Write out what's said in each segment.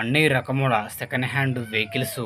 అన్ని రకముల second hand vehicles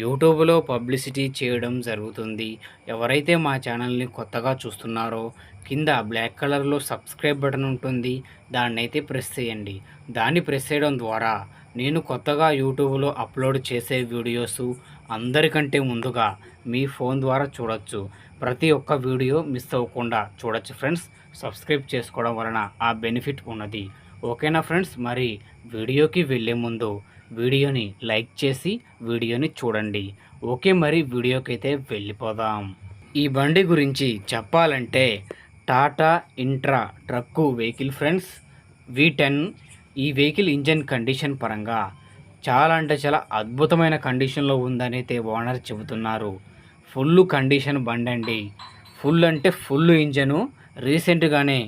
యూట్యూబ్లో పబ్లిసిటీ చేయడం జరుగుతుంది. ఎవరైతే మా ఛానల్ని కొత్తగా చూస్తున్నారో కింద బ్లాక్ కలర్లో సబ్స్క్రైబ్ బటన్ ఉంటుంది. దాన్ని అయితే ప్రెస్ చేయండి. దాన్ని ప్రెస్ చేయడం ద్వారా నేను కొత్తగా యూట్యూబ్లో అప్లోడ్ చేసే వీడియోస్ అందరికంటే ముందుగా మీ ఫోన్ ద్వారా చూడొచ్చు. ప్రతి ఒక్క వీడియో మిస్ అవ్వకుండా చూడొచ్చు ఫ్రెండ్స్ సబ్స్క్రైబ్ చేసుకోవడం వలన ఆ బెనిఫిట్ ఉన్నది. ఓకేనా ఫ్రెండ్స్? మరి వీడియోకి వెళ్ళే ముందు వీడియోని లైక్ చేసి వీడియోని చూడండి. ఓకే మరి వీడియోకి అయితే వెళ్ళిపోదాం. ఈ బండి గురించి చెప్పాలంటే Tata intra truck vehicle friends. V ten ఈ వెహికల్ ఇంజన్ కండిషన్ పరంగా చాలా అంటే చాలా అద్భుతమైన కండిషన్లో ఉందని అయితే ఓనర్ చెబుతున్నారు. ఫుల్ కండిషన్ బండి అండి. ఫుల్ అంటే ఫుల్ ఇంజను. రీసెంట్గానే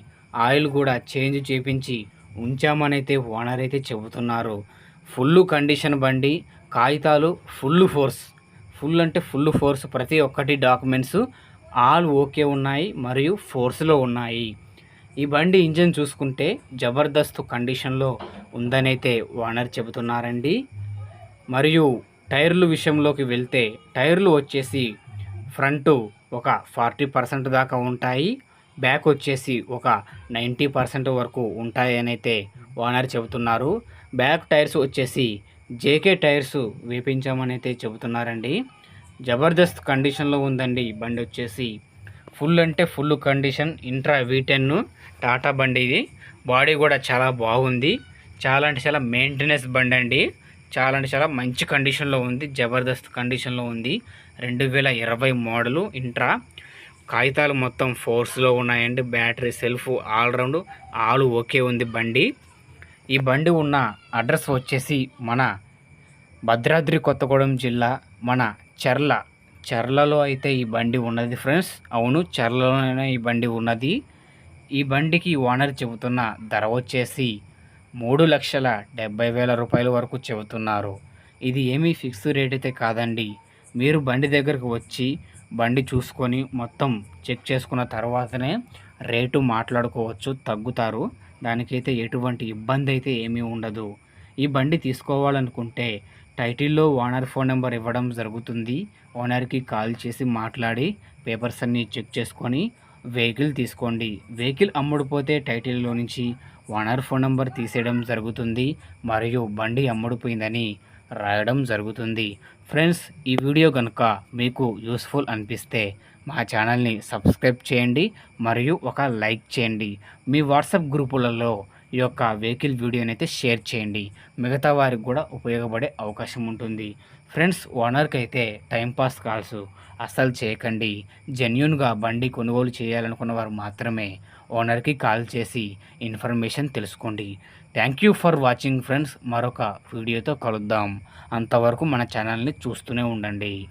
ఆయిల్ కూడా చేంజ్ చేపించి ఉంచామని అయితే ఓనర్ అయితే చెబుతున్నారు. ఫుల్ కండిషన్ బండి కాగితాలు ఫుల్ ఫోర్స్. ఫుల్ అంటే ఫుల్ ఫోర్స్. ప్రతి ఒక్కటి డాక్యుమెంట్స్ ఆల్ ఓకే ఉన్నాయి మరియు ఫోర్స్లో ఉన్నాయి. ఈ బండి ఇంజన్ చూసుకుంటే జబర్దస్త్ కండిషన్లో ఉందనైతే ఓనర్ చెబుతున్నారండి. మరియు టైర్లు విషయంలోకి వెళ్తే టైర్లు వచ్చేసి ఫ్రంట్ ఒక ఫార్టీ పర్సెంట్ దాకా ఉంటాయి. బ్యాక్ వచ్చేసి ఒక నైంటీ పర్సెంట్ వరకు ఉంటాయని అయితే ఓనర్ చెబుతున్నారు. బ్యాక్ టైర్స్ వచ్చేసి జేకే టైర్స్ వేపించామని అయితే చెబుతున్నారండి. జబర్దస్త్ కండిషన్లో ఉందండి బండి వచ్చేసి. ఫుల్ అంటే full condition intra V ten Tata బండి ఇది. బాడీ కూడా చాలా బాగుంది. చాలా అంటే చాలా మెయింటెనెన్స్ బండి అండి చాలా అంటే చాలా మంచి కండిషన్లో ఉంది జబర్దస్త్ కండిషన్లో ఉంది. రెండు వేల ఇరవై మోడలు ఇంట్రా. కాగితాలు మొత్తం ఫోర్స్లో ఉన్నాయండి. Battery self all round. ఆలు ఓకే ఉంది బండి. ఈ బండి ఉన్న అడ్రస్ వచ్చేసి మన భద్రాద్రి కొత్తగూడెం జిల్లా మన చెర్ల. చెర్లలో అయితే ఈ బండి ఉన్నది ఫ్రెండ్స్. అవును చెర్లలోనే ఈ బండి ఉన్నది. ఈ బండికి ఓనర్ చెబుతున్న ధర వచ్చేసి మూడు లక్షల డెబ్బై వేల రూపాయల వరకు చెబుతున్నారు. ఇది ఏమీ ఫిక్స్ రేట్ అయితే కాదండి. మీరు బండి దగ్గరకు వచ్చి బండి చూసుకొని మొత్తం చెక్ చేసుకున్న తర్వాతనే రేటు మాట్లాడుకోవచ్చు తగ్గుతారు. దానికైతే ఎటువంటి ఇబ్బంది అయితే ఏమీ ఉండదు. ఈ బండి తీసుకోవాలనుకుంటే టైటిల్లో ఓనర్ ఫోన్ నెంబర్ ఇవ్వడం జరుగుతుంది. ఓనర్కి కాల్ చేసి మాట్లాడి పేపర్స్ అన్నీ చెక్ చేసుకొని వెహికల్ తీసుకోండి. వెహికల్ అమ్ముడుపోతే టైటిల్లో నుంచి ఓనర్ ఫోన్ నెంబర్ తీసేయడం జరుగుతుంది. మరియు బండి అమ్ముడుపోయిందని రాయడం జరుగుతుంది. ఫ్రెండ్స్ ఈ వీడియో కనుక మీకు యూస్ఫుల్ అనిపిస్తే మా ఛానల్ని సబ్స్క్రైబ్ చేయండి మరియు ఒక లైక్ చేయండి. మీ వాట్సాప్ గ్రూపులలో ఈ యొక్క వెహికల్ వీడియోని అయితే షేర్ చేయండి. మిగతా వారికి కూడా ఉపయోగపడే అవకాశం ఉంటుంది. ఫ్రెండ్స్ ఓనర్కి అయితే టైంపాస్ కాల్స్ అస్సలు చేయకండి. జెన్యున్గా బండి కొనుగోలు చేయాలనుకున్న వారు మాత్రమే ఓనర్కి కాల్ చేసి ఇన్ఫర్మేషన్ తెలుసుకోండి. Thank you for watching friends. మరొక వీడియోతో కలుద్దాం. అంతవరకు మన ఛానల్ని చూస్తూనే ఉండండి.